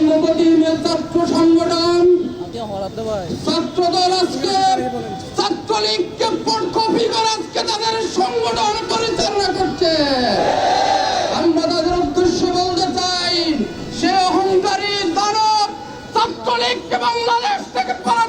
বঙ্গবতী ছাত্র সংগঠন ছাত্রদল আজকে ছাত্রলীগকে কপি করে আজকে তাদের সংগঠন পরিচালনা করছে। আমরা তাদের উদ্দেশ্যে বলতে চাই সে অহংকারী দানব ছাত্রলীগকে বাংলাদেশ থেকে পালাতে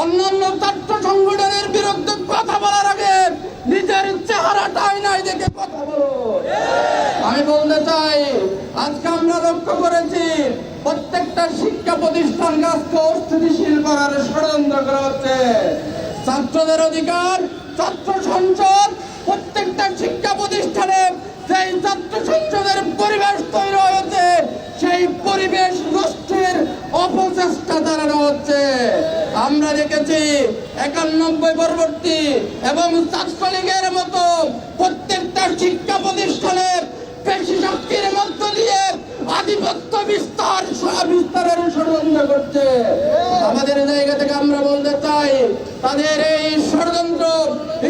অন্যান্য ছাত্র সংগঠনের বিরুদ্ধে কথা বলার আগে নিজের চেহারাটাই নাই দেখে কথা বলো। আমি বলতে চাই, আজকে আমরা লক্ষ্য করেছি, প্রত্যেকটা শিক্ষা প্রতিষ্ঠান আজকে অস্থিতিশীল করার ষড়যন্ত্র করা হচ্ছে। ছাত্রদের অধিকার, ছাত্র সংসদ, প্রত্যেকটা শিক্ষা প্রতিষ্ঠানে সেই ছাত্র সংসদের পরিবেশ তৈরি হয়েছে, সেই পরিবেশ নষ্টের অপচেষ্টা চালানো হচ্ছে। আমরা দেখেছি একানব্বই পরবর্তী এবং ছাত্রলীগের মতো প্রত্যেকটা শিক্ষা প্রতিষ্ঠানের পেশি শক্তির মধ্য দিয়ে আধিপত্য বিস্তার বিস্তারের ষড়যন্ত্র করছে। আমাদের জায়গা থেকে আমরা বলতে চাই, তাদের এই ষড়যন্ত্র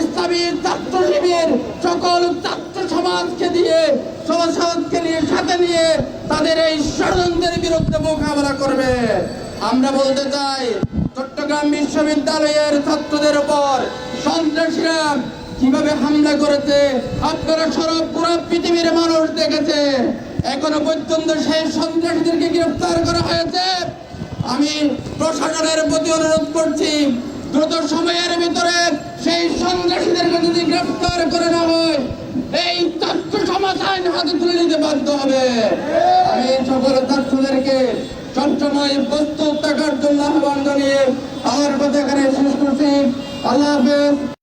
ইসলামী ছাত্র শিবির সকল ছাত্র সমাজকে দিয়ে, সমাজ সমাজকে নিয়ে, সাথে নিয়ে তাদের এই ষড়যন্ত্রের বিরুদ্ধে মোকাবেলা করবে। আমরা বলতে চাই চট্টগ্রাম বিশ্ববিদ্যালয়ের ছাত্রদের উপর সন্ত্রাসীরা কীভাবে হামলা করেছে, আপনারা সরব পুরো পৃথিবীর মানুষ দেখেছে। এখনও পর্যন্ত সেই সন্ত্রাসীদেরকে গ্রেফতার করা হয়েছে। আমি প্রশাসনের প্রতি অনুরোধ করছি, দ্রুত সময়ের ভিতরে সেই সন্ত্রাসীদেরকে যদি গ্রেফতার করে না হয়, এই ছাত্র সমাজ আইন হাতে তুলে নিতে বাধ্য হবে। আমি সকল ছাত্রদেরকে সবসময় প্রস্তুত থাকার জন্য আহ্বান জানিয়ে আমার কথা এখানে শেষ করছি আল্লাহ হাফেজ।